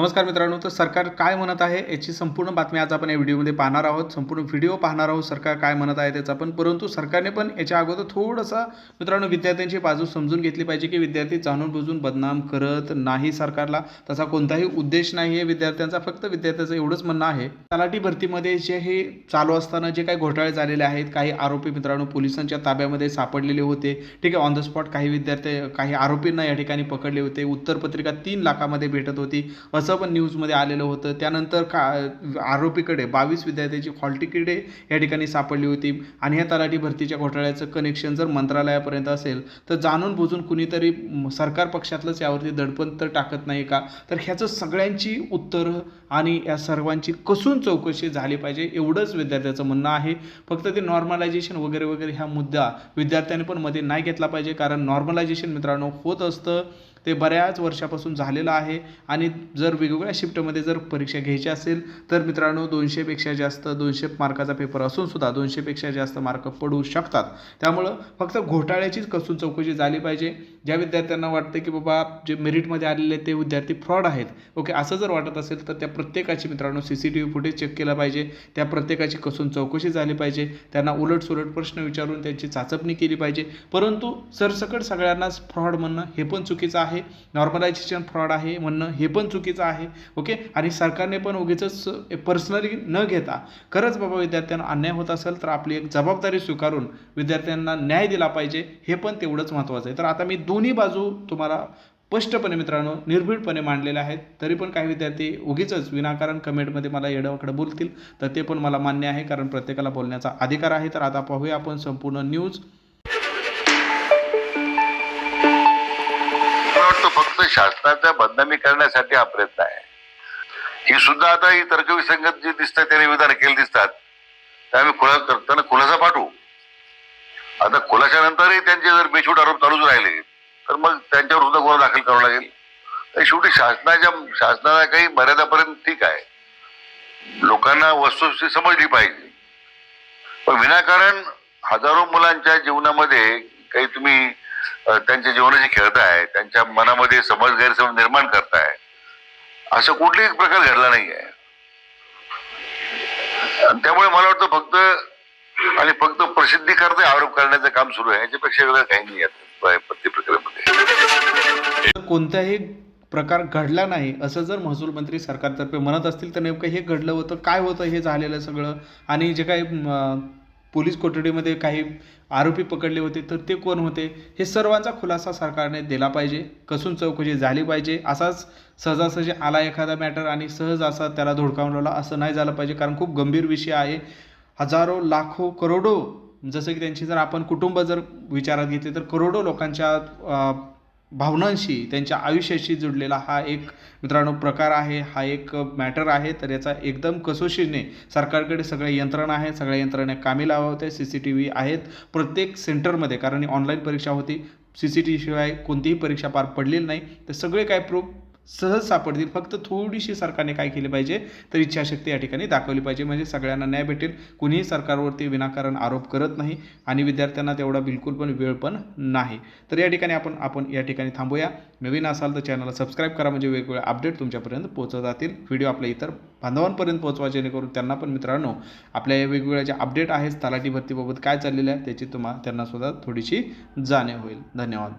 नमस्कार मित्रांनो तर सरकार काय म्हणत आहे याची संपूर्ण बातमी आज आपण या व्हिडिओमध्ये पाहणार आहोत. संपूर्ण व्हिडिओ पाहणार आहोत सरकार काय म्हणत आहे त्याचा पण परंतु सरकारने पण याच्या अगोदर थोडंसं मित्रांनो विद्यार्थ्यांची बाजू समजून घेतली पाहिजे की विद्यार्थी जाणून बुजून बदनाम करत नाही सरकारला. तसा कोणताही उद्देश नाही आहे विद्यार्थ्यांचा फक्त विद्यार्थ्याचं एवढंच म्हणणं आहे. तलाठी भरतीमध्ये जे हे चालू असताना जे काही घोटाळे झालेले आहेत काही आरोपी मित्रांनो पोलिसांच्या ताब्यामध्ये सापडलेले होते. ठीक आहे ऑन द स्पॉट काही विद्यार्थी काही आरोपींना या ठिकाणी पकडले होते. उत्तरपत्रिका तीन लाखामध्ये भेटत होती. असं पण न्यूजमध्ये आलेलं होतं. त्यानंतर का आरोपीकडे बावीस विद्यार्थ्यांची हॉल तिकिटे या ठिकाणी सापडली होती. आणि ह्या तलाठी भरतीच्या घोटाळ्याचं कनेक्शन जर मंत्रालयापर्यंत असेल तर जाणून बुजून कुणीतरी सरकार पक्षातलंच यावरती दडपण तर टाकत नाही का? तर ह्याचं सगळ्यांची उत्तरं आणि या सर्वांची कसून चौकशी झाली पाहिजे एवढंच विद्यार्थ्याचं म्हणणं आहे. फक्त ते नॉर्मलायझेशन वगैरे वगैरे ह्या मुद्दा विद्यार्थ्यांनी पण मध्ये नाही घेतला पाहिजे. कारण नॉर्मलायझेशन मित्रांनो होत असतं. ते बऱ्याच वर्षापासून झालेलं आहे. आणि जर वेगवेगळ्या शिफ्टमध्ये जर परीक्षा घ्यायची असेल तर मित्रांनो दोनशेपेक्षा जास्त दोनशे मार्काचा पेपर असून सुद्धा दोनशेपेक्षा जास्त मार्क पडू शकतात. त्यामुळं फक्त घोटाळ्याचीच कसून चौकशी झाली पाहिजे. ज्या विद्यार्थ्यांना वाटतं की बाबा जे मेरिटमध्ये आलेले ते विद्यार्थी फ्रॉड आहेत. ओके असं जर वाटत असेल तर त्या प्रत्येकाची मित्रांनो C C T V footage check केलं पाहिजे. त्या प्रत्येकाची कसून चौकशी झाली पाहिजे. त्यांना उलट सुलट प्रश्न विचारून त्यांची चाचपणी केली पाहिजे. परंतु सरसकट सगळ्यांनाच फ्रॉड म्हणणं हे पण चुकीचं आहे. आहे नॉर्मलायझेशन फ्रॉड आहे म्हणणं हे पण चुकीचं आहे ओके आणि सरकारने पण उगीच पर्सनली न घेता खरंच बाबा विद्यार्थ्यांना अन्याय होत असेल तर आपली एक जबाबदारी स्वीकारून विद्यार्थ्यांना न्याय दिला पाहिजे हे पण तेवढंच महत्त्वाचं आहे. तर आता मी दोन्ही बाजू तुम्हाला स्पष्टपणे मित्रांनो निर्भीडपणे मांडलेले आहेत. तरी पण काही विद्यार्थी उगीच विनाकारण कमेंटमध्ये मला येडवाकडं बोलतील तर ते पण मला मान्य आहे कारण प्रत्येकाला बोलण्याचा अधिकार आहे. तर आता पाहूया आपण संपूर्ण न्यूज तो फक्त शासनाच्या बदनामी करण्यासाठी हा प्रयत्न आहे. ही सुद्धा आता ही तर्कविसंगत जी दिसतात त्याने विधान केले दिसतात. त्यामुळे खुला करताना खुलासा पाठवू. आता खुलाशानंतरही त्यांचे जर बेछूट आरोप चालूच राहिले तर मग त्यांच्यावर सुद्धा गुन्हा दाखल करावा लागेल. तर शेवटी शासनाच्या शासनाला काही मर्यादापर्यंत ठीक आहे. लोकांना वस्तुस्थिती समजली पाहिजे. पण विनाकारण हजारो मुलांच्या जीवनामध्ये काही तुम्ही त्यांच्या जीवनाशी खेळताय त्यांच्या मनामध्ये समज गैरसमज निर्माण करताय असं कुठलाही प्रकार घडला नाही आहे त्यामुळे मला वाटतं फक्त आणि फक्त प्रसिद्धी करता आरोप करण्याचं काम सुरू आहे. याच्यापेक्षा वेगळं काही नाही आहे प्रत्येक प्रक्रियेमध्ये कोणत्याही प्रकार घडला नाही असं जर महसूल मंत्री सरकारतर्फे म्हणत असतील तर नेमकं हे घडलं होतं काय होतं हे झालेलं सगळं? आणि जे काही पोलीस कोठडीमध्ये काही आरोपी पकडले होते तर ते कोण होते? हे सर्वांचा खुलासा सरकारने दिला पाहिजे. कसून चौकशी झाली पाहिजे? असाच सहजासहजी आला एखादा मॅटर आणि सहज असा त्याला धोडकावून लावला असं नाही झालं पाहिजे. कारण खूप गंभीर विषय आहे. हजारो लाखो करोडो जसं की त्यांची जर आपण कुटुंब जर विचारात घेतले तर करोडो लोकांच्या भावनांशी त्यांच्या आयुष्याशी जुडलेला हा एक मित्रांनो प्रकार आहे हा एक मॅटर आहे. तर याचा एकदम कसोशीने सरकारकडे सगळ्या यंत्रणा आहेत सगळ्या यंत्रणा कामी लावते सी सी टी व्ही आहेत. प्रत्येक सेंटरमध्ये कारण ऑनलाईन परीक्षा होती सी सी टी शिवाय कोणतीही परीक्षा पार पडलेली नाही. तर सगळे काय प्रूफ सहज सापडतील. फक्त थोडीशी सरकारने काय केली पाहिजे तर इच्छाशक्ती या ठिकाणी दाखवली पाहिजे. म्हणजे सगळ्यांना न्याय भेटेल. कुणीही सरकारवरती विनाकारण आरोप करत नाही आणि विद्यार्थ्यांना तेवढा बिलकुल पण वेळ पण नाही. तर या ठिकाणी आपण आपण या ठिकाणी थांबूया. नवीन असाल तर चॅनलला सबस्क्राईब करा. म्हणजे वेगवेगळे अपडेट तुमच्यापर्यंत पोहोचत जातील व्हिडिओ आपल्या इतर बांधवांपर्यंत पोहोचवा जेणेकरून त्यांना पण मित्रांनो आपल्या या वेगवेगळ्या ज्या अपडेट आहेत तलाठी भरतीबाबत काय चाललेलं आहे त्याची तुम्हा त्यांना सुद्धा थोडीशी जाणीव होईल. धन्यवाद.